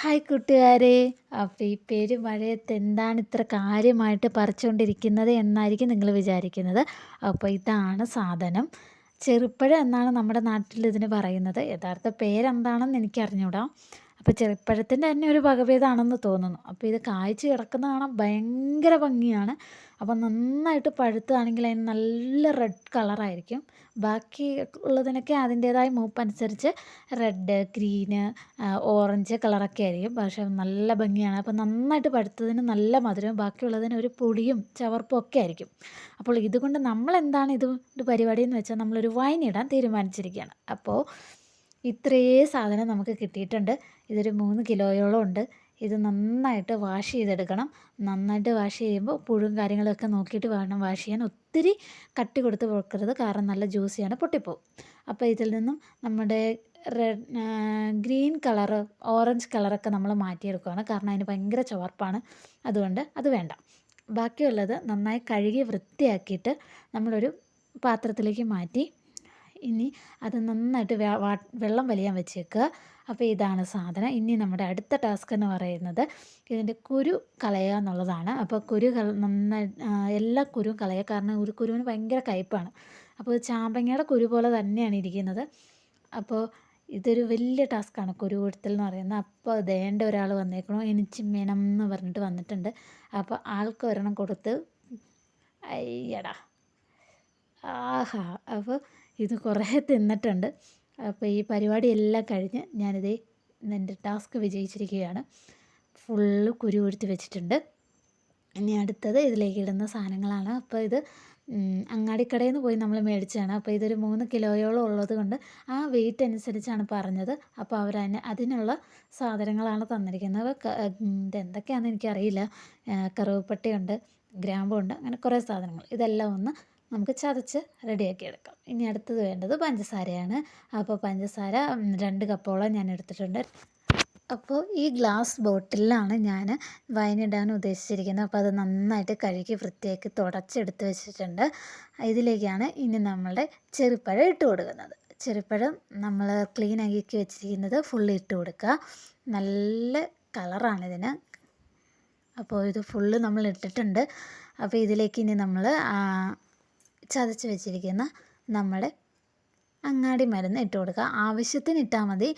Hi കൂട്ടുകാരെ. അപ്പോൾ ഈ പേര് മഴയത്ത് എന്താണ് ഇത്ര കാര്യമായിട്ട് പറിച്ചുകൊണ്ടിരിക്കുന്നത് എന്നായിരിക്കും നിങ്ങൾ വിചാരിക്കുന്നത്. അപ്പോൾ ഇതാണ് സാധനം. ചെറുപ്പഴം എന്നാണ് നമ്മുടെ നാട്ടിൽ ഇതിന് പറയുന്നത്. യഥാർത്ഥ പേരെന്താണെന്ന് എനിക്ക് അറിഞ്ഞൂടാ അപ്പോൾ ചെറുപ്പഴത്തിന്റെ തന്നെ ഒരു വകഭേദമാണെന്ന് തോന്നുന്നു. അപ്പോൾ ഇത് കായ്ച്ച് കിടക്കുന്ന കാണാൻ ഭയങ്കര ഭംഗിയാണ്. അപ്പോൾ നന്നായിട്ട് പഴുത്തതാണെങ്കിൽ അതിന് നല്ല റെഡ് കളറായിരിക്കും ബാക്കി ഉള്ളതിനൊക്കെ അതിന്റേതായ മൂപ്പ് അനുസരിച്ച് റെഡ് ഗ്രീന് ഓറഞ്ച് കളറൊക്കെ ആയിരിക്കും. പക്ഷേ നല്ല ഭംഗിയാണ്. അപ്പോൾ നന്നായിട്ട് പഴുത്തതിന് നല്ല മധുരവും ബാക്കിയുള്ളതിന് ഒരു പൊടിയും ചവർപ്പും ഒക്കെ ആയിരിക്കും. അപ്പോൾ ഇതുകൊണ്ട് നമ്മൾ എന്താണ് ഇത് പരിപാടി എന്ന് വെച്ചാൽ നമ്മളൊരു വൈൻ ഇടാൻ തീരുമാനിച്ചിരിക്കുകയാണ്. അപ്പോൾ ഇത്രയേ സാധനം നമുക്ക് കിട്ടിയിട്ടുണ്ട്. ഇതൊരു മൂന്ന് കിലോയോളം ഉണ്ട്. ഇത് നന്നായിട്ട് വാഷ് ചെയ്തെടുക്കണം. നന്നായിട്ട് വാഷ് ചെയ്യുമ്പോൾ പുഴും കാര്യങ്ങളൊക്കെ നോക്കിയിട്ട് വേണം വാഷ് ചെയ്യാൻ. ഒത്തിരി കട്ടി കൊടുത്ത് പൊക്കരുത് കാരണം നല്ല ജ്യൂസിയാണ്. പൊട്ടിപ്പോവും. അപ്പോൾ ഇതിൽ നിന്നും നമ്മുടെ റെഡ് ഗ്രീൻ കളറ് ഓറഞ്ച് കളറൊക്കെ നമ്മൾ മാറ്റിയെടുക്കുകയാണ്. കാരണം അതിന് ഭയങ്കര ചോർപ്പാണ് അതുകൊണ്ട് അത് വേണ്ട. ബാക്കിയുള്ളത് നന്നായി കഴുകി വൃത്തിയാക്കിയിട്ട് നമ്മളൊരു പാത്രത്തിലേക്ക് മാറ്റി ഇനി അത് നന്നായിട്ട് വെള്ളം വലിയാൻ വെച്ചേക്കുക അപ്പോൾ ഇതാണ് സാധനം. ഇനി നമ്മുടെ അടുത്ത ടാസ്ക് എന്ന് പറയുന്നത് ഇതിന്റെ കുരു കളയുക എന്നുള്ളതാണ്. അപ്പോൾ കുരു നന്നായി എല്ലാ കുരുവും കളയുക. കാരണം ഒരു കുരുവിന് ഭയങ്കര കയ്പ്പാണ് അപ്പോൾ ചാമ്പങ്ങയുടെ കുരു പോലെ തന്നെയാണ് ഇരിക്കുന്നത്. അപ്പോൾ ഇതൊരു വലിയ ടാസ്ക്കാണ് കുരു കൊടുത്തൽ എന്ന് പറയുന്നത്. അപ്പോൾ ദേണ്ട ഒരാൾ വന്നേക്കണോ. എനിച്ച് മേനം എന്ന് പറഞ്ഞിട്ട് വന്നിട്ടുണ്ട്. അപ്പോൾ ആൾക്ക് ഒരെണ്ണം കൊടുത്ത് അയ്യടാ. ആഹാ. അപ്പോൾ ഇത് കുറേ തിന്നിട്ടുണ്ട്. അപ്പോൾ ഈ പരിപാടി എല്ലാം കഴിഞ്ഞ് ഞാനിത് എന്റെ ടാസ്ക് വിജയിച്ചിരിക്കുകയാണ്. ഫുള്ള് കുരു കൊടുത്ത് വെച്ചിട്ടുണ്ട്. ഇനി അടുത്തത് ഇതിലേക്ക് ഇടുന്ന സാധനങ്ങളാണ്. അപ്പോൾ ഇത് അങ്ങാടിക്കടയിൽ നിന്ന് പോയി നമ്മൾ മേടിച്ചതാണ്. അപ്പോൾ ഇതൊരു മൂന്ന് കിലോയോളം ഉള്ളത് കൊണ്ട് ആ വെയിറ്റ് അനുസരിച്ചാണ് പറഞ്ഞത്. അപ്പോൾ അവർ അതിന് അതിനുള്ള സാധനങ്ങളാണ് തന്നിരിക്കുന്നത്. ഇതെന്തൊക്കെയാണെന്ന് എനിക്കറിയില്ല. കറുവപ്പട്ടയുണ്ട് ഗ്രാമ്പുണ്ട് അങ്ങനെ കുറേ സാധനങ്ങൾ. ഇതെല്ലാം ഒന്ന് നമുക്ക് ചതച്ച് റെഡിയാക്കി എടുക്കാം. ഇനി അടുത്തത് വേണ്ടത് പഞ്ചസാരയാണ്. അപ്പോൾ പഞ്ചസാര രണ്ട് കപ്പോളം ഞാൻ എടുത്തിട്ടുണ്ട്. അപ്പോൾ ഈ ഗ്ലാസ് ബോട്ടിലാണ് ഞാൻ വൈനിടാൻ ഉദ്ദേശിച്ചിരിക്കുന്നത്. അപ്പോൾ അത് നന്നായിട്ട് കഴുകി വൃത്തിയാക്കി തുടച്ചെടുത്ത് വെച്ചിട്ടുണ്ട്. ഇതിലേക്കാണ് ഇനി നമ്മളുടെ ചെറുപ്പഴം ഇട്ട് കൊടുക്കുന്നത്. ചെറുപ്പഴം നമ്മൾ ക്ലീൻ ആക്കി വെച്ചിരിക്കുന്നത് ഫുള്ള് ഇട്ട് കൊടുക്കുക. നല്ല കളറാണ് കളറാണിതിന് അപ്പോൾ ഇത് ഫുള്ള് നമ്മൾ ഇട്ടിട്ടുണ്ട്. അപ്പോൾ ഇതിലേക്ക് ഇനി നമ്മൾ ചതച്ച് വെച്ചിരിക്കുന്ന നമ്മുടെ അങ്ങാടി മരുന്ന് ഇട്ട് കൊടുക്കുക. ആവശ്യത്തിന് ഇട്ടാൽ മതി.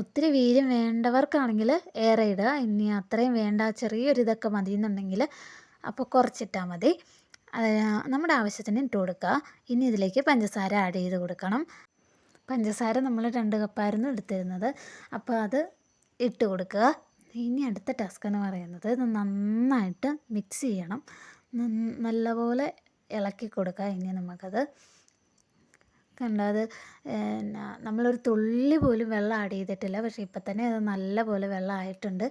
ഒത്തിരി വീര്യം വേണ്ടവർക്കാണെങ്കിൽ ഏറെ ഇടുക. ഇനി അത്രയും വേണ്ട ചെറിയൊരു ഇതൊക്കെ മതി എന്നുണ്ടെങ്കിൽ അപ്പോൾ കുറച്ചിട്ടാൽ മതി നമ്മുടെ ആവശ്യത്തിന് ഇട്ട് കൊടുക്കുക. ഇനി ഇതിലേക്ക് പഞ്ചസാര ആഡ് ചെയ്ത് കൊടുക്കണം. പഞ്ചസാര നമ്മൾ രണ്ട് കപ്പായിരുന്നു എടുത്തിരുന്നത്. അപ്പോൾ അത് ഇട്ട് കൊടുക്കുക. ഇനി അടുത്ത ടാസ്ക് എന്ന് പറയുന്നത് നന്നായിട്ട് മിക്സ് ചെയ്യണം. നല്ലപോലെ ഇളക്കി കൊടുക്കുക ഇനി നമുക്കത് കണ്ടോ? അത് നമ്മളൊരു തുള്ളി പോലും വെള്ളം ആഡ് ചെയ്തിട്ടില്ല. പക്ഷേ ഇപ്പം തന്നെ അത് നല്ല പോലെ വെള്ളം ആയിട്ടുണ്ട്.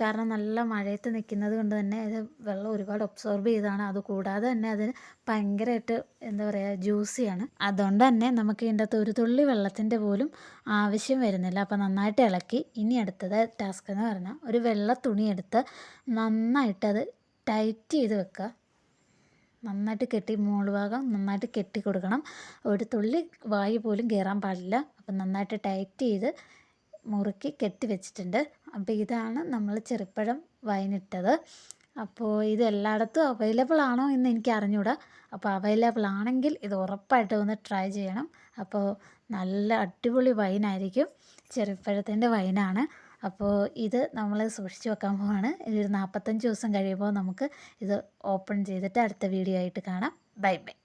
കാരണം നല്ല മഴയത്ത് നിൽക്കുന്നത് കൊണ്ട് തന്നെ ഇത് വെള്ളം ഒരുപാട് ഒബ്സോർബ് ചെയ്താണ്. അത് കൂടാതെ തന്നെ അതിന് ഭയങ്കരമായിട്ട് എന്താ പറയുക ജ്യൂസിയാണ് അതുകൊണ്ട് തന്നെ നമുക്ക് ഇതിന്റെ അകത്ത് ഒരു തുള്ളി വെള്ളത്തിന്റെ പോലും ആവശ്യം വരുന്നില്ല. അപ്പോൾ നന്നായിട്ട് ഇളക്കി. ഇനി അടുത്തത് ടാസ്ക് എന്ന് പറഞ്ഞാൽ ഒരു വെള്ള തുണി എടുത്ത് അത് ടൈറ്റ് ചെയ്ത് വെക്കുക. നന്നായിട്ട് കെട്ടി മുകൾ ഭാഗം നന്നായിട്ട് കെട്ടി കൊടുക്കണം. ഒരു തുള്ളി വായു പോലും കയറാൻ പാടില്ല. അപ്പം നന്നായിട്ട് ടൈറ്റ് ചെയ്ത് മുറുക്കി കെട്ടി വെച്ചിട്ടുണ്ട്. അപ്പോൾ ഇതാണ് നമ്മൾ ചെറുപ്പഴം വൈനിട്ടത്. അപ്പോൾ ഇത് എല്ലായിടത്തും അവൈലബിൾ ആണോ എന്ന് എനിക്ക് അറിഞ്ഞൂടാ. അപ്പോൾ അവൈലബിൾ ആണെങ്കിൽ ഇത് ഉറപ്പായിട്ട് ഒന്ന് ട്രൈ ചെയ്യണം. അപ്പോൾ നല്ല അടിപൊളി വൈനായിരിക്കും. ചെറുപ്പഴത്തിന്റെ വൈനാണ്. അപ്പോൾ ഇത് നമ്മൾ സൂക്ഷിച്ച് വെക്കാൻ പോവാണ്. ഇതൊരു നാൽപ്പത്തഞ്ച് ദിവസം കഴിയുമ്പോൾ നമുക്ക് ഇത് ഓപ്പൺ ചെയ്തിട്ട് അടുത്ത വീഡിയോ ആയിട്ട് കാണാം. Bye bye.